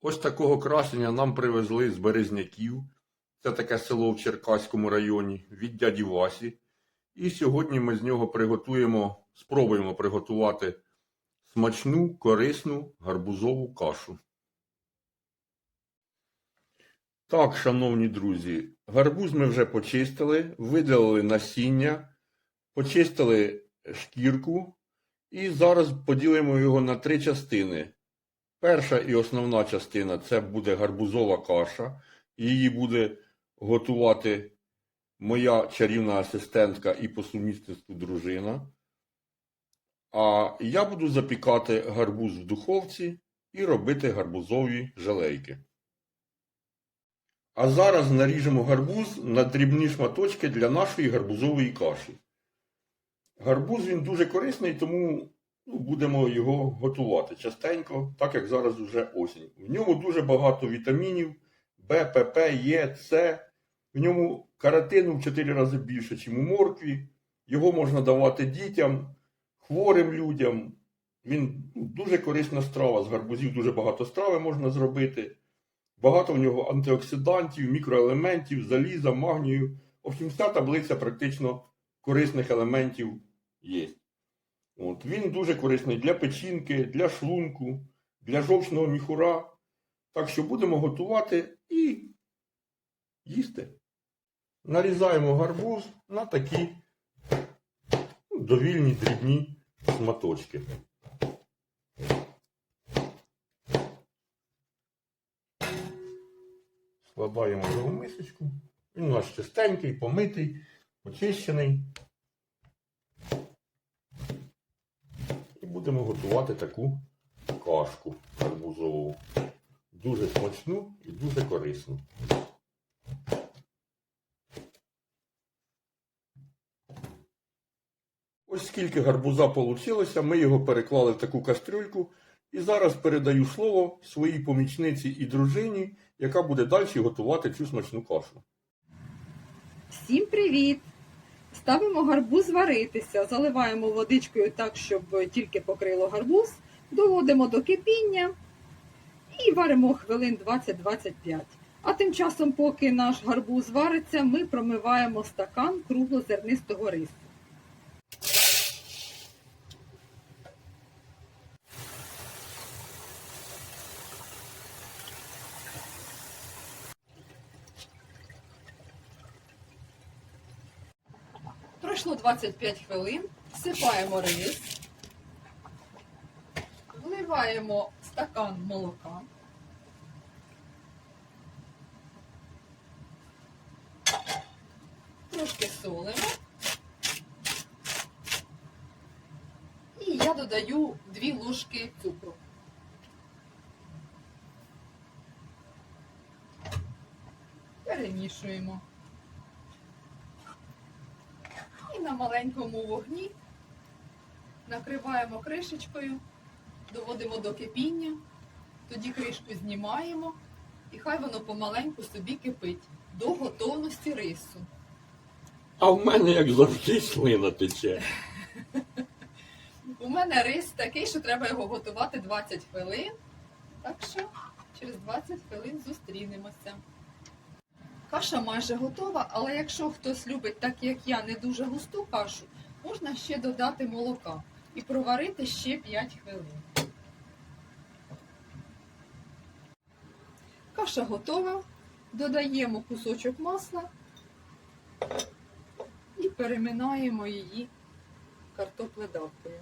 Ось такого красення нам привезли з Березняків. Це таке село в Черкаському районі від дяді Васі. І сьогодні ми з нього приготуємо, спробуємо приготувати смачну, корисну гарбузову кашу. Так, шановні друзі, гарбуз ми вже почистили, видалили насіння, почистили шкірку і зараз поділимо його на три частини. Перша і основна частина це буде гарбузова каша. Її буде готувати моя чарівна асистентка і по сумісництву дружина. А я буду запікати гарбуз в духовці і робити гарбузові желейки. А зараз наріжемо гарбуз на дрібні шматочки для нашої гарбузової каші. Гарбуз він дуже корисний, тому ну, будемо його готувати частенько, так як зараз вже осінь. В ньому дуже багато вітамінів Б, ПП, Е, С. В ньому каротину в 4 рази більше, ніж у моркві. Його можна давати дітям, хворим людям. Він ну, дуже корисна страва. З гарбузів дуже багато страви можна зробити. Багато в нього антиоксидантів, мікроелементів, заліза, магнію. В общем, вся таблиця практично корисних елементів є. От, він дуже корисний для печінки, для шлунку, для жовчного міхура. Так що будемо готувати і їсти. Нарізаємо гарбуз на такі ну, довільні дрібні шматочки. Складаємо його в мисочку. Він у нас чистенький, помитий, очищений. Будемо готувати таку кашку гарбузову. Дуже смачну і дуже корисну. Ось скільки гарбуза вийшло, ми його переклали в таку кастрюльку. І зараз передаю слово своїй помічниці і дружині, яка буде далі готувати цю смачну кашу. Всім привіт! Ставимо гарбуз варитися, заливаємо водичкою так, щоб тільки покрило гарбуз, доводимо до кипіння і варимо хвилин 20-25. А тим часом, поки наш гарбуз вариться, ми промиваємо стакан круглозернистого рису. Пройшло 25 хвилин, всипаємо рис, вливаємо стакан молока. Трошки солимо. І я додаю 2 ложки цукру. Перемішуємо. І на маленькому вогні накриваємо кришечкою, доводимо до кипіння, тоді кришку знімаємо і хай воно помаленьку собі кипить до готовності рису. А в мене, як завжди, слина тече. У мене рис такий, що треба його готувати 20 хвилин. Так що через 20 хвилин зустрінемося. Каша майже готова, але якщо хтось любить, так як я, не дуже густу кашу, можна ще додати молока і проварити ще 5 хвилин. Каша готова. Додаємо кусочок масла і переминаємо її картопледавкою.